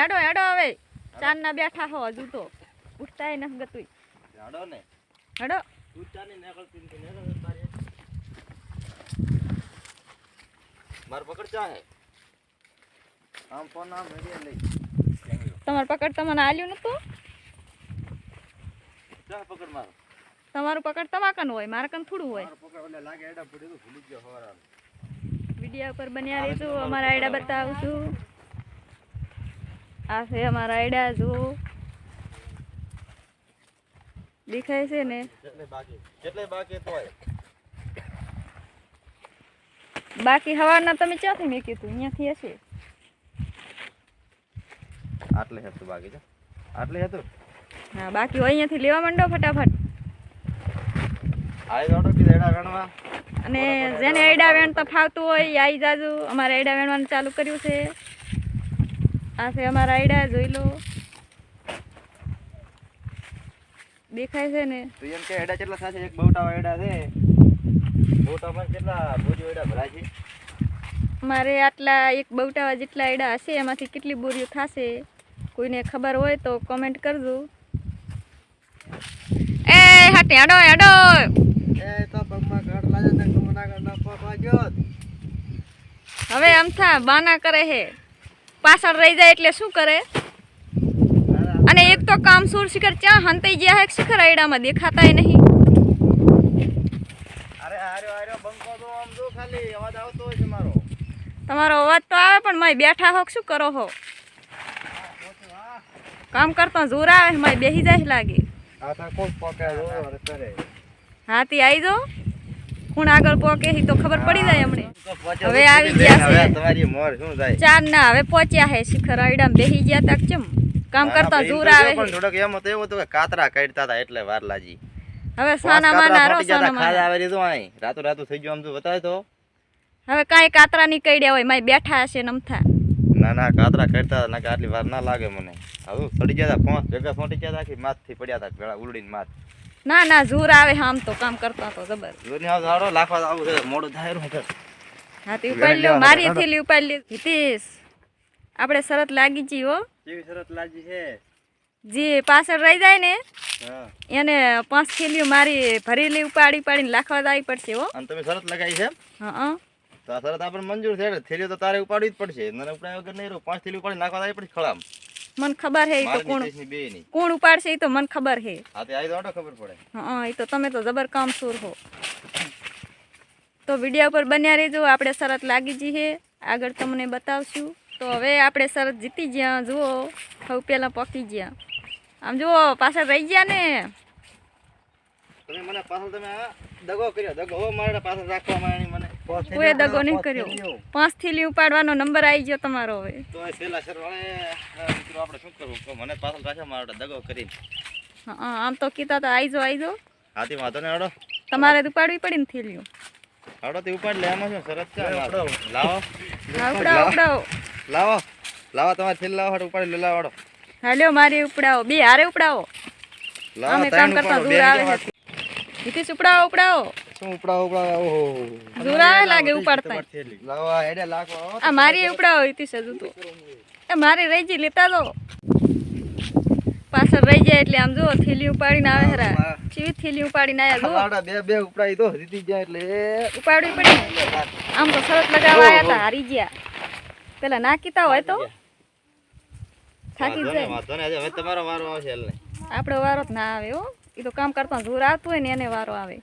હેડો હેડો હવે. ચાંદ ના બેઠા હો હજુ તો. ઉઠતા નથી ગતું હેડો ને. હેડો. માર પકડ ચા હે. આમ ફોન આમ રેડી લઈ. તમારે પકડ તમને આલ્યું નતું? ચા પકડ મારો. તમારું પકડ તમાકન હોય મારે કન થોડું હોય. મારો પકડ ઓલે લાગે એડા પડી ભૂલી ગયો. વીડિયો ઉપર બન્યા રહેજો અમારા આયડા બતાવું છું. આ છે અમારા આયડા જુઓ દેખાય છે ને? બાકી હવાના તમે ક્યાંથી મેં હતું અહીંયાથી હશે. આટલે હતું બાકી છે? આટલે હતું હા બાકી હોય અહીંયાથી લેવા માંડો ફટાફટ. આઈ દોડો કે દેડા ગણવા અને જેને આયડા વેણતા ફાવતું હોય આઈ જાજુ. અમારે આયડા વેણવાનું ચાલુ કર્યું છે. આ છે અમારા આયડા જોઈ લો. દેખાય છે ને? તો એમ કે એડા કેટલા થશે એક બવટાવા એડા છે. બવટામાં કેટલા બોજો એડા ભરાય છે? મારે આટલા એક બવટાવા જેટલા આયડા હશે એમાંથી કેટલી બોરીઓ થશે? કોઈને ખબર હોય તો કોમેન્ટ કરજો. એ હાટે આડો હેડો! એ તો પગમાં કાઢ લાગે ને કમના કાઢ ના પકવા ગયો હવે થા બાના કરે હે. પાછળ રહી જાય એટલે શું કરે? અને એક તો કામ સુર શિખર ચા હંતાઈ ગયા હે? શિખર આયડામાં દેખાતાય નહીં. અરે આર્યો આર્યો બંકો તો આમ જો ખાલી અવાજ આવતો હોય છે મારો. તમારો અવાજ તો આવે પણ માય બેઠા હોક શું કરો હો? કામ કરતા જોર આવે માય બેહી જાય લાગે. આ તો કોણ પકે અરે કરે. હાથી આવી જો. કોણ આગળ પોકે તો ખબર પડી જાય અમને. હવે આવી ગયા છે. તમારી મોર શું થાય? ચાર ના હવે પહોંચ્યા હે શિખર આયડામાં બેહી ગયા તક ચમ કામ કરતા જોર આવે પણ થોડોક એમ હતો એવું હતું કે કાતરા કાઢતા હતા એટલે વાર લાજી હવે સાના માના રો સાના માના આવે રીતું આઈ રાતો રાતો થઈ ગયો આમ તો બતાય તો. હવે કાઈ કાતરા ની કઈડ્યા હોય માય બેઠા હશે નમથા ના ના કાતરા કાઢતા ના કે આટલી વાર ના લાગે મને. હવે સડી ગયા હતા પાંચ ભેગા ફોટી ગયા હતા કે માથથી પડ્યા હતા ગળા ઉલડીને માથ. ના ના જોર આવે આમ તો કામ કરતા તો જબર. જોની આવ હારો લાખવા આવું છે મોડું થાય હું કર હાથી ઉપાડી લ્યો મારી થેલી ઉપાડી લ્યો. હિતેશ આપણે શરત લાગી જી હો. કેવી શરત લાગી છે? જે પાછળ રહી જાય ને હા. એને પાંચ થેલીઓ મારી ભરેલી ઉપાડી પાડીને લાખવા આવી પડશે હો. અને તમે શરત લગાવી છે? હા હા. તો આ શરત આપણને મંજૂર છે થેલીઓ તો તારે ઉપાડવી જ પડશે. નરે ઉપાડ્યા વગર નહીં રહો પાંચ થેલી ઉપાડી નાખવા આવી પડશે ખળામ. મને ખબર હે એ તો કોણ. કોણ ઉપાડશે એ તો મને ખબર હે. હા તે આવી તો આટો ખબર પડે. હા એ તો તમે તો જબર કામ સુર હો. તો વીડિયો પર બન્યા રહેજો આપણે શરત લાગી જી હે. આગળ તમને બતાવશું. તો હવે આપણે શરત જીતી ગયા જુઓ હવે પહેલાં પકી ગયા આમ જુઓ પાછળ રહી ગયા ને. તમે મને પાછળ તમે દગો કર્યો. દગો હો મારે પાછળ રાખવા માંડી મને. કોઈ દગો નહીં કર્યો. પાંચ થેલી ઉપાડવાનો નંબર આવી ગયો તમારો હવે. તો એ છેલ્લા મિત્રો આપણે શું કરવું? તો મને પાછળ રાખ્યા મારો દગો કરી હા આમ તો કીધા તો આઈજો આઈજો હાથી વાંધો ને હડો. તમારે તો ઉપાડવી પડી ને થેલીઓ. હડો તે ઉપાડ લે આમાં શું સરસ છે? લાવો. લાવો ઉપડાવો ઉપડાવો લાવો. લાવો તમારે થેલી લાવો હડો ઉપાડી લે લાવો હાલ્યો મારી ઉપડાવો. બે હારે ઉપડાવો. લાવો અમે કામ કરતા દૂર આવે હિતેશ ઉપડાવો ઉપડાવો. શું ઉપડાવો ઉપડાવો ઓહો. દૂર લાગે ઉપાડતા. લાવો હેડે લાખો આ મારી ઉપડાવો હિતેશ હજુ તો. એ મારી રહી જઈ લેતા દો પાછળ રહી જાય એટલે આમ જો થેલી ઉપાડીને આવે હરા. ચીવી થેલી ઉપાડીને આવ્યા જો લાડા બે બે ઉપડાઈ તો જીતી જાય એટલે ઉપાડવી પડી. આમ તો શરત લગાવવા આવ્યા હતા હારી ગયા. પેલા ના કીતા હોય તો. થાકી જાય. વાંધો નહીં હવે તમારો વારો આવશે એટલે આપણો વારો જ ના આવે હો. એ તો કામ કરતા જોર આવતું હોય ને એને વારો આવે.